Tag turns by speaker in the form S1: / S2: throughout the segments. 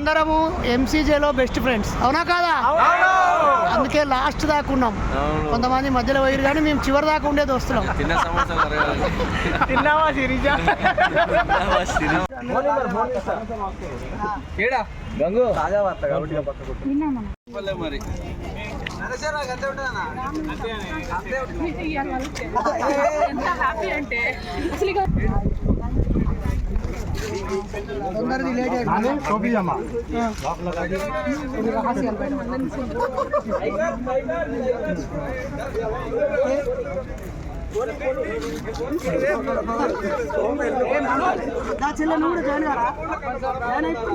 S1: అందరము ఎంసీజేలో best friends అవునా కాదా? అందుకే లాస్ట్ దాకా ఉన్నాం. కొంతమంది మధ్యలో పోయారు కానీ మేము చివరి దాకా ఉండేది వస్తున్నాం
S2: తిన్న
S1: తొందరది కూడా జాయిన్ కారా జాయిన్ అయిపో.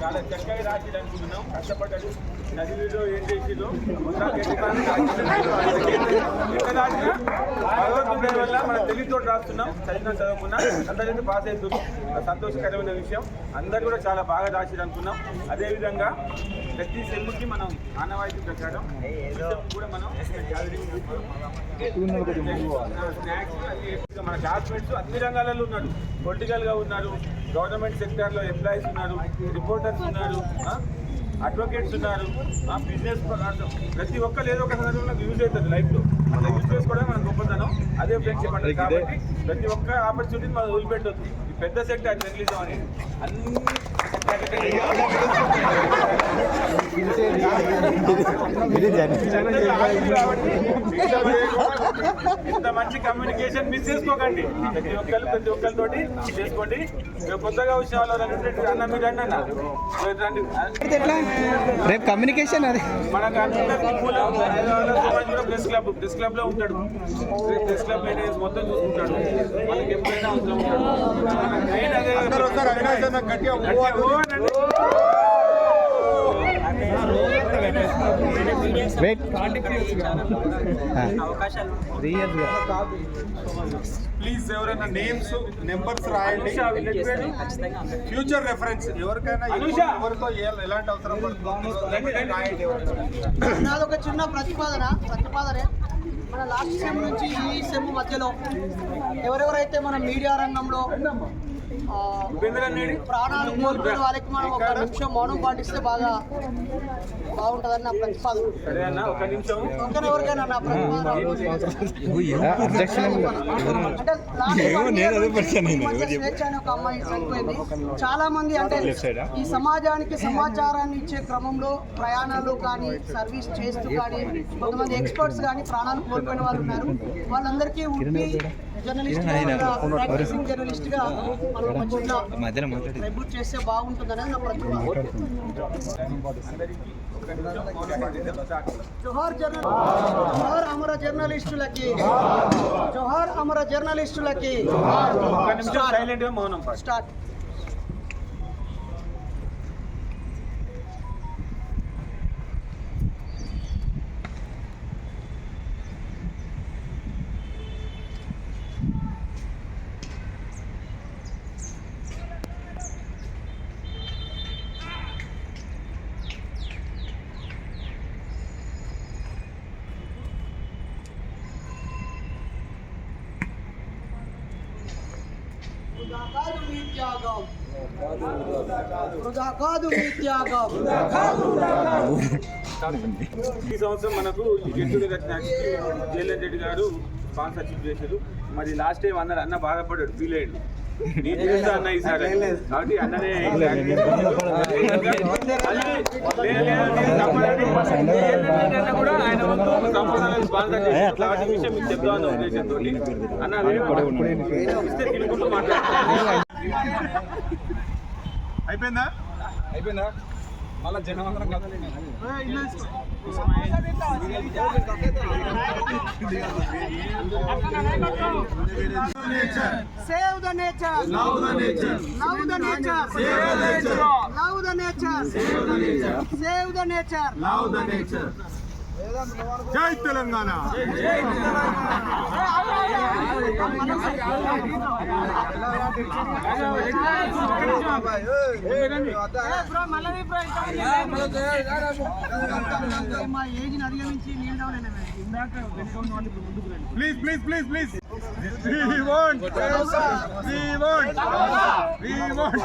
S3: చాలా చక్కగా రాసి అనుకుంటున్నాం కష్టపడ్డాడు నదిలో ఏం చేసిందో ఎంత రాసినా భగవంతుడి వల్ల మనం తెలుగుతో రాస్తున్నాం. చదివిన చదవకుండా అందరికీ పాస్ అవుతున్నాం సంతోషకరమైన విషయం. అందరు కూడా చాలా బాగా రాసిరు అనుకున్నాం అదేవిధంగా ప్రతి సెమ్ముకి మనం ఆనవాయితీ ప్రకారం కూడా మనం స్నాక్స్ మన క్లాస్మేట్స్ అన్ని రంగాలలో ఉన్నారు. పొలిటికల్గా ఉన్నారు గవర్నమెంట్ సెక్టార్లో ఎంప్లాయీస్ ఉన్నారు రిపోర్టర్స్ ఉన్నారు అడ్వకేట్స్ ఉన్నారు బిజినెస్ ప్రతి ఒక్కరు ఏదో ఒక సందర్భంలో యూజ్ అవుతుంది లైఫ్లో. అట్లా యూజ్ చేసుకోవడం మన గొప్పతనం. అదే ఫ్రెండ్షిప్ అంటే కాబట్టి ప్రతి ఒక్క ఆపర్చునిటీ మనం వదిలిపెట్టొద్దు. ఈ పెద్ద సెక్టర్ జర్నలిజం అనేది. అన్ని ఇంత మంచి కమ్యూనికేషన్ మిస్ చేసుకోకండి. ప్రతి ఒక్కరు ప్రతి ఒక్కరితోటి చేసుకోండి. రేపు కొత్తగా వచ్చిన వాళ్ళు రండి, అన్న మీరు అన్న. రేపు
S4: కమ్యూనికేషన్ అది.
S3: కూడా ప్రెస్ క్లబ్ ప్రెస్ క్లబ్లో ఉంటాడు. ప్రెస్ క్లబ్ మొత్తం చూసుకుంటాడు. మనకి ఎప్పుడైనా అవసరం ఉంటాడు
S4: వెయిట్
S5: ప్లీజ్ ఎవరైనా నేమ్స్ నెంబర్స్ రాయండి? ఫ్యూచర్ రెఫరెన్స్ ఎవరికైనా ఎవరితో ఎలాంటి అవసరం పడుతుందో రాయండి ఎవరైనా
S1: నాది ఒక చిన్న ప్రతిపాదన ప్రతిపాదనే మన లాస్ట్ సెమ్ నుంచి ఈ సెమ్ మధ్యలో ఎవరెవరైతే మన మీడియా రంగంలో? ప్రాణాలు కోల్పోయిన వాళ్ళకి మనం ఒక నిమిషం మౌనం పాటిస్తే బాగా బాగుంటుందని నా ప్రతిపాదన. ఎవరికైనా నా ఒక అమ్మాయి చనిపోయింది. చాలా మంది అంటే ఈ సమాజానికి సమాచారాన్ని ఇచ్చే క్రమంలో ప్రయాణాలు కానీ సర్వీస్ చేస్తూ కానీ కొంతమంది ఎక్స్పర్ట్స్ కానీ ప్రాణాలు కోల్పోయిన వాళ్ళు ఉన్నారు. వాళ్ళందరికీ జర్నలిస్ట్గా మనం చేస్తే బాగుంటుందనేది నా ప్రతిపాదన జోహార్ జర్నల్ జోహార్ అమర జర్నలిస్టులకి. జోహార్ అమర జర్నలిస్టులకి.
S3: ఒక నిమిషం సైలెంట్గా మౌనం పాడు.
S1: స్టార్ట్ వృధా కాదు మీ త్యాగం వృధా కాదు మీ త్యాగం
S3: ఈ సంవత్సరం మనకు జట్టు జయలలిత రెడ్డి గారు స్పాన్సర్షిప్ చేశారు మరి లాస్ట్ టైం అన్నారు అన్న బాధపడ్డాడు ఫీల్ అయ్యాడు నేను చేస్తా అన్న ఈసారి కాబట్టి అన్ననే కూడా ఆయన స్పాన్సర్ చేశారు. కాబట్టి విషయం మీకు ఉద్దేశంతో అన్న ఇస్తే
S5: అయిపోయిందా
S2: అయిపోయిందా మళ్ళా జనం అందరం కదలండి
S1: Save the nature. Love the nature. Love the nature. Save the nature. Love the nature. Save the nature. Save the nature.
S5: Love the nature జై తెలంగాణ.
S1: మా
S5: please please please please we want we want we want